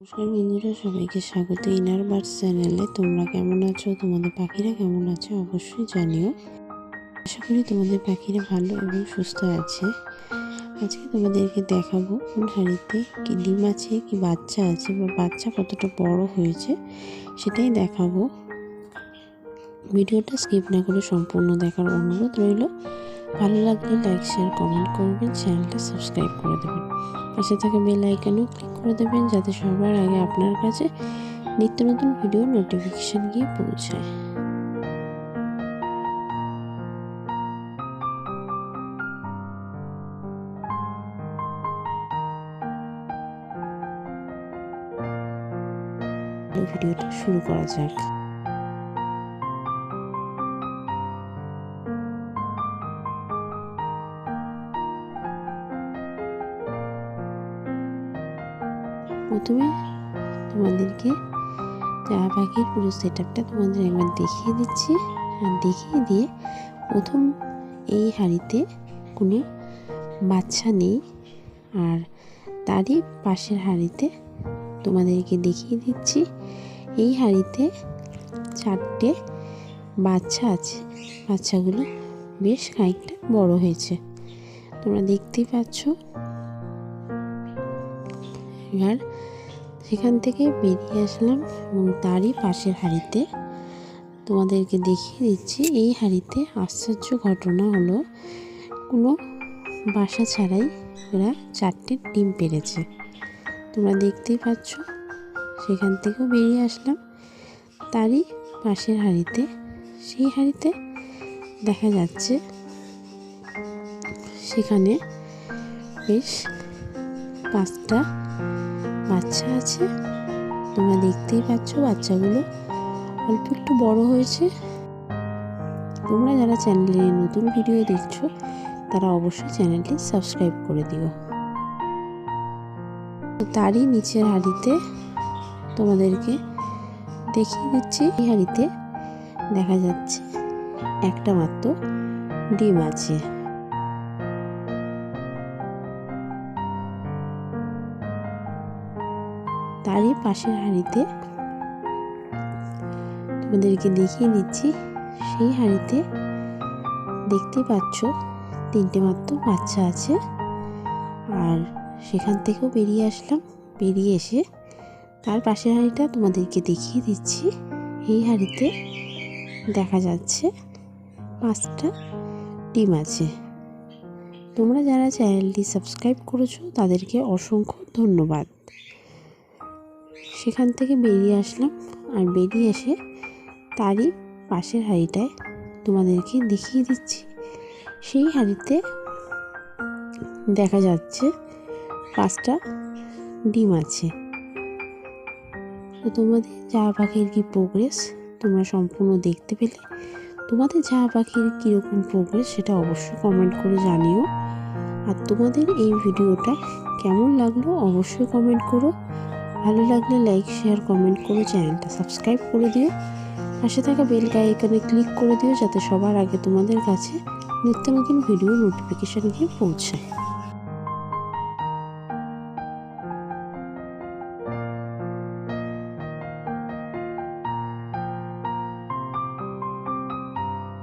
নমস্কার বন্ধুরা, সবাইকে স্বাগত। ইনার বার্ডস চ্যানেলে তোমরা কেমন আছো? তোমাদের পাখিরা কেমন আছে? অবশ্যই জানিও। আশা করি তোমাদের পাখিরা ভালো এবং সুস্থ আছে। আজকে তোমাদেরকে দেখাবো কোন হাঁড়িতে কি ডিম আছে, কি বাচ্চা আছে বা বাচ্চা কতটা বড় হয়েছে, সেটাই দেখাবো। ভিডিওটা স্কিপ না করে সম্পূর্ণ দেখার অনুরোধ রইল। ভালো লাগলে লাইক শেয়ার কমেন্ট করবেন চ্যানেলটা সাবস্ক্রাইব করে দেবেন। পাশে থাকা বেল আইকনেও ক্লিক করে দেবেন, যাতে সবার আগে আপনার কাছে নিত্য নতুন ভিডিও নোটিফিকেশান গিয়ে পৌঁছায়। ভিডিওটা শুরু করা প্রথমে তোমাদেরকে চা পাখির পুরো সেট আপটা তোমাদের একবার দেখিয়ে দিচ্ছি। আর দেখিয়ে দিয়ে প্রথম এই হাঁড়িতে কোনো বাচ্চা নেই। আর তারই পাশের হাঁড়িতে তোমাদেরকে দেখিয়ে দিচ্ছি, এই হাঁড়িতে চারটে বাচ্চা আছে। বাচ্চাগুলো বেশ খানিকটা বড় হয়েছে। তোমরা দেখতেই পাচ্ছ এবার সেখান থেকে বেরিয়ে আসলাম এবং তারই পাশের হাঁড়িতে। তোমাদেরকে দেখিয়ে দিচ্ছি, এই হাঁড়িতে আশ্চর্য ঘটনা হলো, কোনো বাসা ছাড়াই ওরা চারটে ডিম পেরেছে। তোমরা দেখতেই পাচ্ছ, সেখান থেকেও বেরিয়ে আসলাম। তারই পাশের হাঁড়িতে, সেই হাঁড়িতে দেখা যাচ্ছে, সেখানে বেশ পাঁচটা বাচ্চা আছে। তোমরা দেখতেই পাচ্ছ বাচ্চাগুলো অল্প একটু বড় হয়েছে। তোমরা যারা চ্যানেলে নতুন ভিডিও দেখছ, তারা অবশ্যই চ্যানেলটি সাবস্ক্রাইব করে দিও। তারই নিচের হাঁড়িতে তোমাদেরকে দেখিয়ে দিচ্ছি, এই হাঁড়িতে দেখা যাচ্ছে একটা মাত্র ডিম আছে। তারই পাশের হাঁড়িতে। তোমাদেরকে দেখিয়ে দিচ্ছি সেই হাঁড়িতে দেখতে পাচ্ছ তিনটে মাত্র বাচ্চা আছে। আর সেখান থেকেও বেরিয়ে আসলাম, বেরিয়ে এসে তার পাশের হাঁড়িটা তোমাদেরকে দেখিয়ে দিচ্ছি। এই হাঁড়িতে দেখা যাচ্ছে পাঁচটা ডিম আছে। তোমরা যারা চ্যানেলটি সাবস্ক্রাইব করেছ, তাদেরকে অসংখ্য ধন্যবাদ। সেখান থেকে বেরিয়ে আসলাম আর বেরিয়ে এসে তারই পাশের হাঁড়িটায় তোমাদেরকে দেখিয়ে দিচ্ছি। সেই হাঁড়িতে দেখা যাচ্ছে পাঁচটা ডিম আছে। তো তোমাদের জাহা পাখির কি প্রোগ্রেস তোমরা সম্পূর্ণ দেখতে পেলে। তোমাদের জাহা পাখির কীরকম প্রোগ্রেস সেটা অবশ্যই কমেন্ট করে জানিও। আর তোমাদের এই ভিডিওটা কেমন লাগল অবশ্যই কমেন্ট করো। ভালো লাগলে লাইক শেয়ার কমেন্ট করে চ্যানেলটা সাবস্ক্রাইব করে দিও। পাশে থাকা বেল আইকনে ক্লিক করে দিও যাতে সবার আগে তোমাদের কাছে নিত্য নতুন ভিডিও নোটিফিকেশান গিয়ে পৌঁছায়।